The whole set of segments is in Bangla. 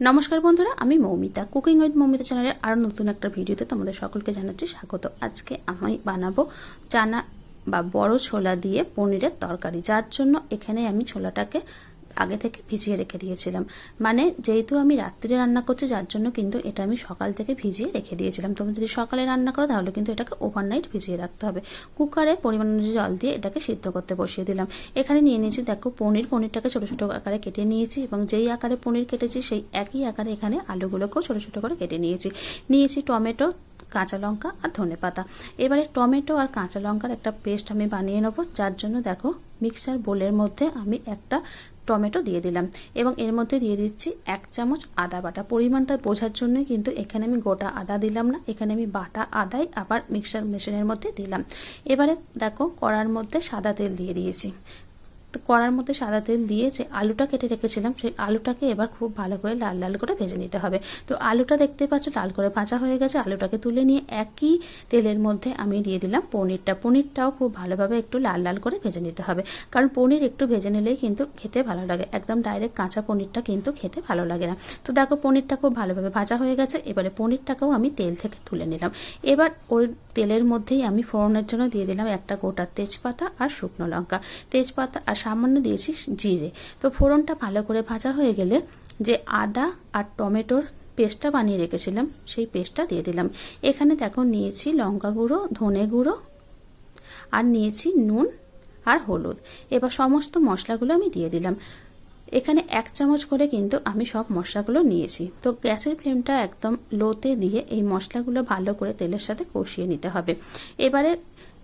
নমস্কার বন্ধুরা, আমি মৌমিতা। কুকিং উইথ মৌমিতা চ্যানেলে আরও নতুন একটা ভিডিওতে তোমাদের সকলকে জানাচ্ছি স্বাগত। আজকে আমি বানাবো চানা বা বড় ছোলা দিয়ে পনিরের তরকারি। যার জন্য এখানে আমি ছোলাটাকে আগে থেকে ভিজিয়ে রেখে দিয়েছিলাম। মানে যেহেতু আমি রাত্রিরে রান্না করছি, যার জন্য কিন্তু এটা আমি সকাল থেকে ভিজিয়ে রেখে দিয়েছিলাম। তুমি যদি সকালে রান্না করো, তাহলে কিন্তু এটাকে ওভারনাইট ভিজিয়ে রাখতে হবে। কুকারে পরিমাণ অনুযায়ী জল দিয়ে এটাকে সিদ্ধ করতে বসিয়ে দিলাম। এখানে নিয়ে নিয়েছি, দেখো, পনির। পনিরটাকে ছোটো ছোটো আকারে কেটে নিয়েছি এবং যেই আকারে পনির কেটেছি, সেই একই আকারে এখানে আলুগুলোকেও ছোটো ছোটো করে কেটে নিয়েছি। নিয়েছি টমেটো, কাঁচা লঙ্কা আর ধনে পাতা। এবারে টমেটো আর কাঁচা লঙ্কার একটা পেস্ট আমি বানিয়ে নেব, যার জন্য দেখো মিক্সার বোলের মধ্যে আমি একটা টমেটো দিয়ে দিলাম। এবং এর মধ্যে দিয়ে দিচ্ছি এক চামচ আদা বাটা। পরিমাণটা বোঝার জন্যই কিন্তু এখানে আমি গোটা আদা দিলাম না। এখানে আমি বাটা, আদাই, আবার মিক্সার মেশিনের মধ্যে দিলাম। এবারে দেখো কড়ার মধ্যে সাদা তেল দিয়ে দিয়েছি। কড়ার মধ্যে সাদা তেল দিয়ে যে আলুটা কেটে রেখেছিলাম, সেই আলুটাকে এবার খুব ভালো করে লাল লাল করে ভেজে নিতে হবে। তো আলুটা দেখতে পাচ্ছ লাল করে ভাজা হয়ে গেছে। আলুটাকে তুলে নিয়ে একই তেলের মধ্যে আমি দিয়ে দিলাম পনিরটা। পনিরটাও খুব ভালোভাবে একটু লাল লাল করে ভেজে নিতে হবে। কারণ পনির একটু ভেজে নিলেই কিন্তু খেতে ভালো লাগে। একদম ডাইরেক্ট কাঁচা পনিরটা কিন্তু খেতে ভালো লাগে না। তো দেখো পনিরটা খুব ভালোভাবে ভাজা হয়ে গেছে। এবারে পনিরটাকেও আমি তেল থেকে তুলে নিলাম। এবার ওই তেলের মধ্যেই আমি ফোড়নের জন্য দিয়ে দিলাম একটা গোটা তেজপাতা আর শুকনো লঙ্কা। তেজপাতা আর সামান্য দিয়েছি জিরে। তো ফোড়নটা ভালো করে ভাজা হয়ে গেলে যে আদা আর টমেটোর পেস্টটা বানিয়ে রেখেছিলাম, সেই পেস্টটা দিয়ে দিলাম। এখানে দেখো নিয়েছি লঙ্কা গুঁড়ো, ধনে গুঁড়ো আর নিয়েছি নুন আর হলুদ। এবার সমস্ত মশলাগুলো আমি দিয়ে দিলাম। এখানে এক চামচ করে কিন্তু আমি সব মশলাগুলো নিয়েছি। তো গ্যাসের ফ্লেমটা একদম লোতে দিয়ে এই মশলাগুলো ভালো করে তেলের সাথে কষিয়ে নিতে হবে। এবারে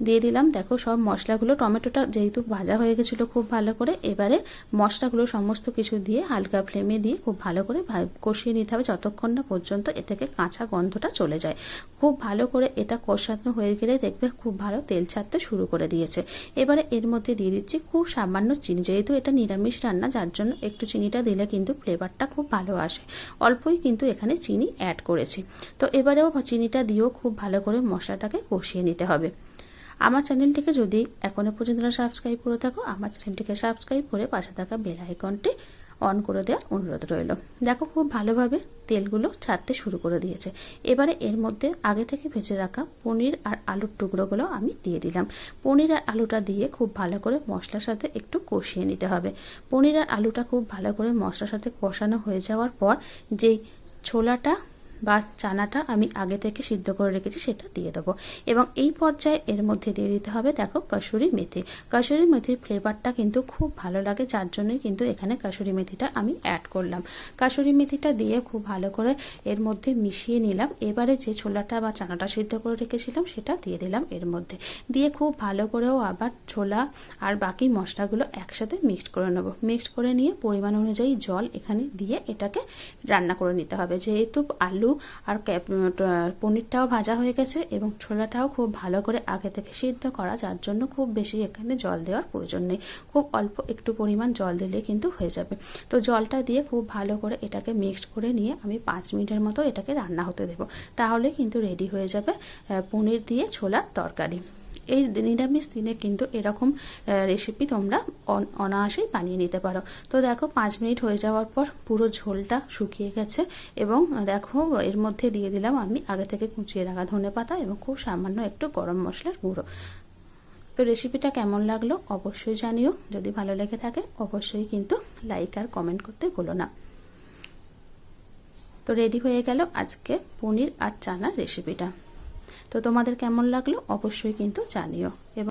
দিয়ে দিলাম। দেখো সব মশলাগুলো, টমেটোটা যেহেতু ভাজা হয়ে গেছিল খুব ভালো করে, এবারে মশলাগুলো সমস্ত কিছু দিয়ে হালকা ফ্লেমে দিয়ে খুব ভালো করে কষিয়ে নিতে হবে যতক্ষণ না পর্যন্ত এ থেকে কাঁচা গন্ধটা চলে যায়। খুব ভালো করে এটা কষানো হয়ে গেলে দেখবে খুব ভালো তেল ছাড়তে শুরু করে দিয়েছে। এবারে এর মধ্যে দিয়ে দিচ্ছি খুব সামান্য চিনি, যেহেতু এটা নিরামিষ রান্না, যার জন্য একটু চিনিটা দিলে কিন্তু ফ্লেভারটা খুব ভালো আসে। অল্পই কিন্তু এখানে চিনি অ্যাড করেছি। তো এবারেও চিনিটা দিয়েও খুব ভালো করে মশলাটাকে কষিয়ে নিতে হবে। আমার চ্যানেলটিকে যদি এখনও পর্যন্ত না সাবস্ক্রাইব করে থাকো, আমার চ্যানেলটিকে সাবস্ক্রাইব করে পাশে থাকা বেল আইকনটি অন করে দেওয়ার অনুরোধ রইল। দেখো খুব ভালোভাবে তেলগুলো ছাড়তে শুরু করে দিয়েছে। এবারে এর মধ্যে আগে থেকে ভেজে রাখা পনির আর আলুর টুকরোগুলো আমি দিয়ে দিলাম। পনির আর আলুটা দিয়ে খুব ভালো করে মশলার সাথে একটু কষিয়ে নিতে হবে। পনির আর আলুটা খুব ভালো করে মশলার সাথে কষানো হয়ে যাওয়ার পর, যেই ছোলাটা বা চানাটা আমি আগে থেকে সিদ্ধ করে রেখেছি, সেটা দিয়ে দেবো। এবং এই পর্যায়ে এর মধ্যে দিয়ে দিতে হবে, দেখো, কাসুরি মেথি। কাসুরি মেথির ফ্লেভারটা কিন্তু খুব ভালো লাগে, যার জন্যই কিন্তু এখানে কাসুরি মেথিটা আমি অ্যাড করলাম। কাসুরি মেথিটা দিয়ে খুব ভালো করে এর মধ্যে মিশিয়ে নিলাম। এবারে যে ছোলাটা বা চানাটা সিদ্ধ করে রেখেছিলাম, সেটা দিয়ে দিলাম এর মধ্যে। দিয়ে খুব ভালো করেও আবার ছোলা আর বাকি মশলাগুলো একসাথে মিক্সড করে নেব। মিক্সড করে নিয়ে পরিমাণ অনুযায়ী জল এখানে দিয়ে এটাকে রান্না করে নিতে হবে। যেহেতু আলু আর পনিরটাও ভাজা হয়ে গেছে এবং ছোলাটাও খুব ভালো করে আগে থেকে সিদ্ধ করা, যার জন্য খুব বেশি এখানে জল দেওয়ার প্রয়োজন নেই। খুব অল্প একটু পরিমাণ জল দিলে কিন্তু হয়ে যাবে। তো জলটা দিয়ে খুব ভালো করে এটাকে মিক্সড করে নিয়ে আমি পাঁচ মিনিটের মতো এটাকে রান্না হতে দেবো। তাহলে কিন্তু রেডি হয়ে যাবে পনির দিয়ে ছোলার তরকারি। এই নিরামিষ দিনে কিন্তু এরকম রেসিপি তোমরা অনায়াসেই বানিয়ে নিতে পারো। তো দেখো, পাঁচ মিনিট হয়ে যাওয়ার পর পুরো ঝোলটা শুকিয়ে গেছে এবং দেখো, এর মধ্যে দিয়ে দিলাম আমি আগে থেকে কুচিয়ে রাখা ধনে পাতা এবং খুব সামান্য একটু গরম মশলার গুঁড়ো। তো রেসিপিটা কেমন লাগল অবশ্যই জানিও। যদি ভালো লেগে থাকে, অবশ্যই কিন্তু লাইক আর কমেন্ট করতে ভুলো না। তো রেডি হয়ে গেল আজকে পনির আর চানার রেসিপিটা তো তোমাদের কেমন লাগল অবশ্যই কিন্তু জানিও। এবং